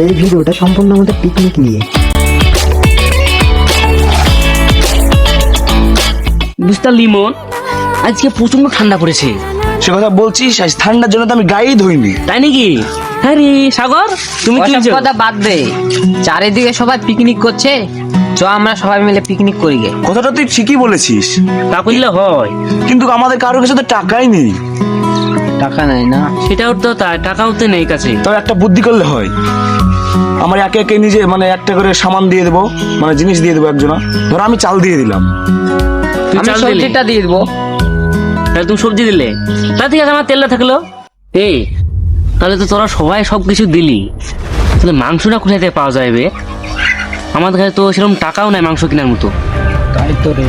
এই ভিডিওটা সম্পূর্ণ আমাদের পিকনিক নিয়ে। মিস্টার লিমন আজকে প্রচণ্ড ঠান্ডা পড়েছে। সে কথা বলছিস আজ ঠান্ডার জন্য তো আমি গায়েই ধুইনি তাই নাকি? হ্যাঁ রে সাগর তুমি কি ওসব কথা বাদ দে। চারিদিকে সবাই পিকনিক করছে। চ আমরা সবাই মিলে পিকনিক করি গে। কথাটা তুই ঠিকই বলেছিস। তা করলে হয়। কিন্তু আমাদের কারোর কাছে তো টাকাই নেই। টাকা নাই না। সেটাও তো তাই টাকাও তো নেই কাছে। তবে একটা বুদ্ধি করলে হয়। আমার একে একে নিজে মানে একটা করে সামান দিয়ে দেবো মানে জিনিস দিয়ে দেবো একজনা। ধরো আমি চাল দিয়ে দিলাম। তুই আমি চাল দিলি? সবজিটা দিয়ে দেবো। তাহলে তুমি সবজি দিলে? তা ঠিক আছে আমার তেলটা থাকল। এই তাহলে তো তোরা সবাই সব কিছু দিলি। তাহলে মাংসটা কোথায় থেকে পাওয়া যাবে আমাদের কাছে তো সেরকম টাকাও নাই মাংস কেনার মতো। তাই তো রে।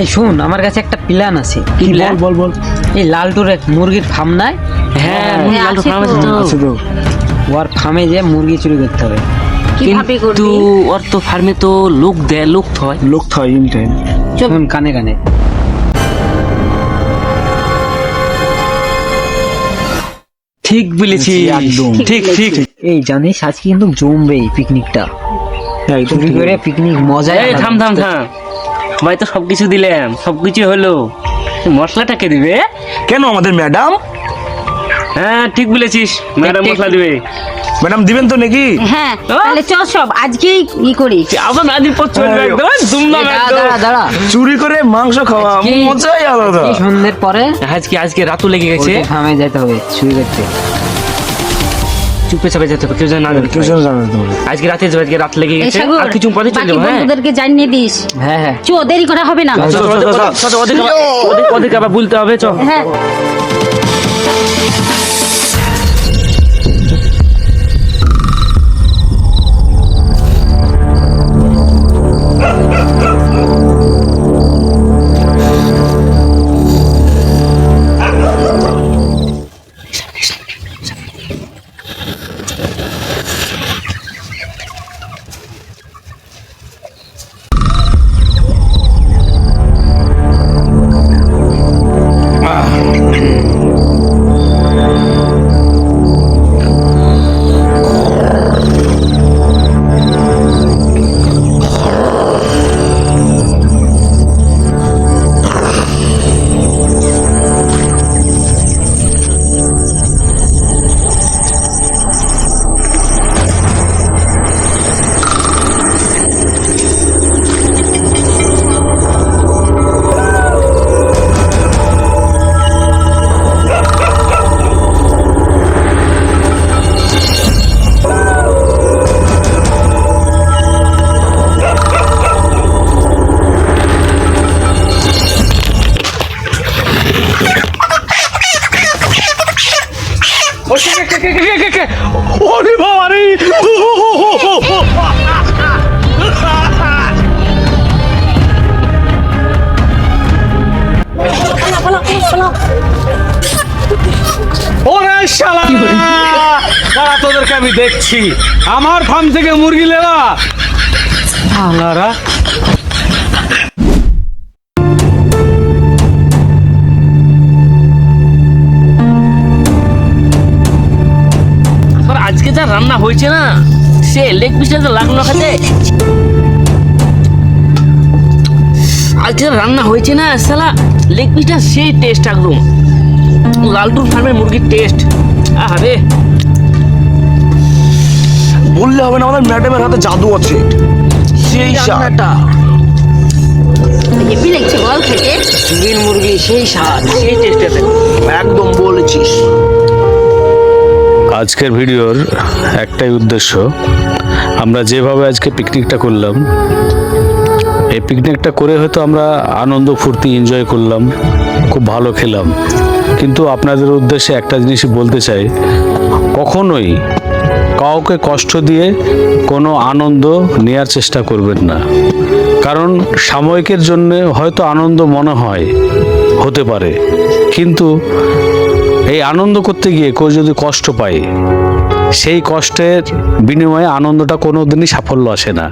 এই শুন আমার কাছে একটা প্ল্যান আছে। কি plan? বল বল। এই লালটুর এক মুরগির ফার্ম নাই। হ্যাঁ লালটু ফার্ম আছে তো। আছে তো। ওর ফার্মে যে মুরগি চুরি করতে হবে। কিন্তু ওর তো ফার্মে তো লোক দেয় লোক থয়। লোক থয় ইন কানে কানে। ঠিক বলেছিস। একদম। ঠিক ঠিক এই জানিস আজকে কিন্তু জমবে এই পিকনিকটা চুরি করে পিকনিক মজাই থাম থাম থাম। ভাই তো সবকিছু দিলাম সবকিছু হলো। মশলাটা কে দিবে। কেন আমাদের ম্যাডাম? হ্যাঁ ঠিক বলেছিস ম্যাডাম মশলা দিবে। ম্যাডাম দিবেন তো নাকি? হ্যাঁ তাহলে চল সব আজকেই ই করি। আবার নাদির পর চলবে একদম দুমদাম দাঁড়া দাঁড়া চুরি করে মাংস খাওয়া মজাই আলাদা। সন্ধ্যের পরে আজকে আজকে রাতও লেগে গেছে। থামে যেতে হবে চুরি করতে। চুপে চাপে যেতে হবে কেউ যেন না জানে কেউ যেন জানে তোমার আজকে রাতে যাবে আজকে রাত লেগে গেছে আর কিছু পরে চলে যাব হ্যাঁ ওদেরকে জানিয়ে দিস হ্যাঁ হ্যাঁ চো দেরি করা হবে না ওদেরকে আবার- ওদের- ওদেরকে আবার বলতে হবে চল হ্যাঁ ওরে বাবা তারা তোদেরকে আমি দেখছি আমার ফার্ম থেকে মুরগি লেলা শালারা রান্না হয়েছে না? সে লেগ পিসটা তো লাগল খেতে আজকে রান্না হয়েছে না সালা লেগ পিসটা সেই টেস্ট একদম। লালটুর ফার্মের মুরগির টেস্ট আরে বললে হবে না আমাদের ম্যাডামের হাতে জাদু আছে। সেই স্বাদ। হেভি লাগছে বল খেতে। মুরগি সেই স্বাদ সেই টেস্ট একদম বলেছিস। আজকের ভিডিওর একটাই উদ্দেশ্য, আমরা যেভাবে আজকে পিকনিকটা করলাম, এই পিকনিকটা করে হয়তো আমরা আনন্দ, ফুর্তি এনজয় করলাম, খুব ভালো খেলাম। কিন্তু আপনাদের উদ্দেশ্যে একটা জিনিসই বলতে চাই, কখনোই কাউকে কষ্ট দিয়ে কোনো আনন্দ নেয়ার চেষ্টা করবেন না। কারণ সাময়িকের জন্য হয়তো আনন্দ মনে হয়, হতে পারে। কিন্তু এই আনন্দ করতে গিয়ে কেউ যদি কষ্ট পায়, সেই কষ্টের বিনিময়ে আনন্দটা কোনো দিনই সাফল্য আসে না।